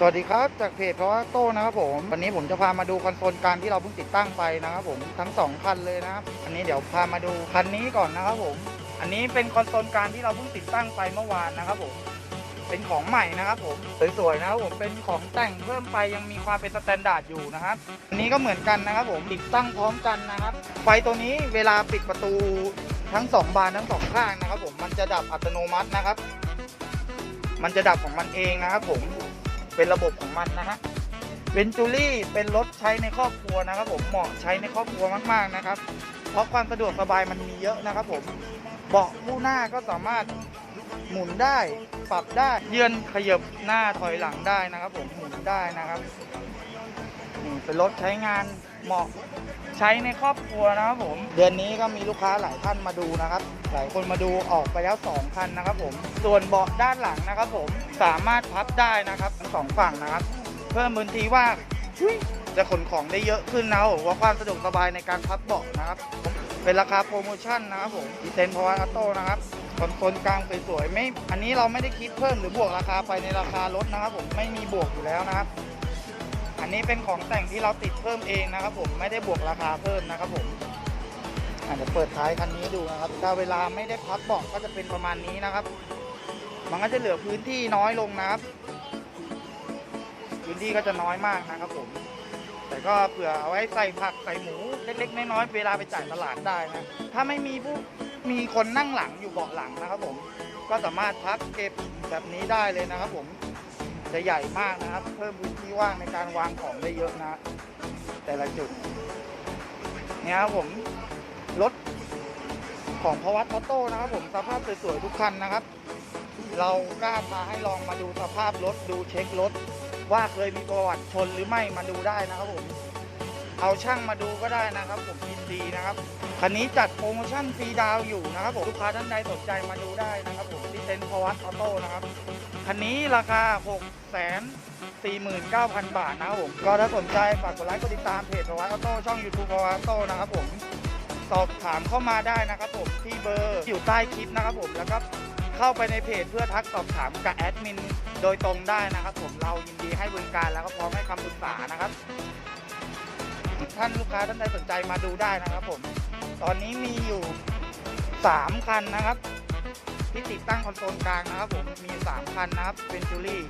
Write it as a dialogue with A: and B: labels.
A: สวัสดีครับจากเพจเพราะว่าโต้นะครับผมวันนี้ผมจะพามาดูคอนโซลกลางที่เราเพิ่งติดตั้งไปนะครับผมทั้งสองคันเลยนะครับอันนี้เดี๋ยวพามาดูคันนี้ก่อนนะครับผมอันนี้เป็นคอนโซลกลางที่เราเพิ่งติดตั้งไปเมื่อวานนะครับผมเป็นของใหม่นะครับผมสวยๆนะครับผมเป็นของแต่งเพิ่มไปยังมีความเป็นสแตนดาร์ดอยู่นะครับอันนี้ก็เหมือนกันนะครับผมติดตั้งพร้อมกันนะครับ ไฟตัวนี้เวลาปิดประตูทั้งสองบานทั้งสองข้างนะครับผมมันจะดับอัตโนมัตินะครับ มันจะดับของมันเองนะครับผม เป็นระบบของมันนะฮะเวนจูรี่เป็นรถใช้ในครอบครัวนะครับ ผมเหมาะใช้ในครอบครัวมากๆนะครับ เพราะความสะดวกสบายมันมีเยอะนะครับ ผมเบาะผู้หน้าก็สามารถหมุนได้ ปรับได้เยือนขยับหน้าถอยหลังได้นะครับ ผมหมุนได้นะครับ เป็นรถใช้งานเหมาะใช้ในครอบครัวนะครับผม เดือนนี้ก็มีลูกค้าหลายท่านมาดูนะครับ หลายคนมาดูออกไปแล้วสองคันนะครับผม ส่วนเบาะด้านหลังนะครับผมสามารถพับได้นะครับทั้งสองฝั่งนะครับ เพิ่มพื้นที่ว่างจะขนของได้เยอะขึ้นนะครับผมว่าความสะดวกสบายในการพับเบาะนะครับเป็นราคาโปรโมชั่นนะครับผมดีเซนพาวเวอร์ออโต้นะครับคอนโซลกลางสวยๆไม่ อันนี้เราไม่ได้คิดเพิ่มหรือบวกราคาไปในราคารถนะครับผมไม่มีบวกอยู่แล้วนะครับ นนี้เป็นของแต่งที่เราติดเพิ่มเองนะครับผมไม่ได้บวกราคาเพิ่มนะครับผมอาจจะเปิดท้ายคันนี้ดูนะครับถ้าเวลาไม่ได้พับเบาะก็จะเป็นประมาณนี้นะครับ มันก็จะเหลือพื้นที่น้อยลงนะครับ พื้นที่ก็จะน้อยมากนะครับผม แต่ก็เผื่อเอาไว้ใส่ผักใส่หมูเล็ก ๆ น้อยๆเวลาไปจ่ายตลาดได้นะ ถ้าไม่มีผู้มีคนนั่งหลังอยู่เบาะหลังนะครับผม ก็สามารถพับเก็บแบบนี้ได้เลยนะครับผม จะใหญ่มากนะครับ เพิ่มพื้นที่ว่างในการวางของได้เยอะนะ แต่ละจุด เนี่ยครับผมรถของพวัตออโต้นะครับ ผมสภาพสวยๆทุกคันนะครับ เรากล้าพาให้ลองมาดูสภาพรถดูเช็ครถว่าเคยมีประวัติชนหรือไม่มาดูได้นะครับผมเอาช่างมาดูก็ได้นะครับ ผมยินดีนะครับคันนี้จัดโปรโมชั่นฟรีดาวอยู่นะครับผมลูกค้าท่านใดสนใจมาดูได้นะครับผมที่เซ็นพวัตออโต้นะครับคันนี้ราคา 6 4 9 0 0 0 บาทนะครับผม ก็ถ้าสนใจฝากกดไลค์กดติดตามเพจพวัตออโต้ช่อง YouTube พวัตออโต้นะครับผม สอบถามเข้ามาได้นะครับผมที่เบอร์อยู่ใต้คลิปนะครับผมแล้วก็เข้าไปในเพจเพื่อทักสอบถามกับแอดมินโดยตรงได้นะครับผมเรายินดีให้บริการแล้วก็พร้อมให้คำปรึกษานะครับ ท่านลูกค้าท่านใดสนใจมาดูได้นะครับผม ตอนนี้มีอยู่ 3 คันนะครับ ที่ติดตั้งคอนโซลกลางนะครับผมมี 3 คันนะครับเป็นจูรี่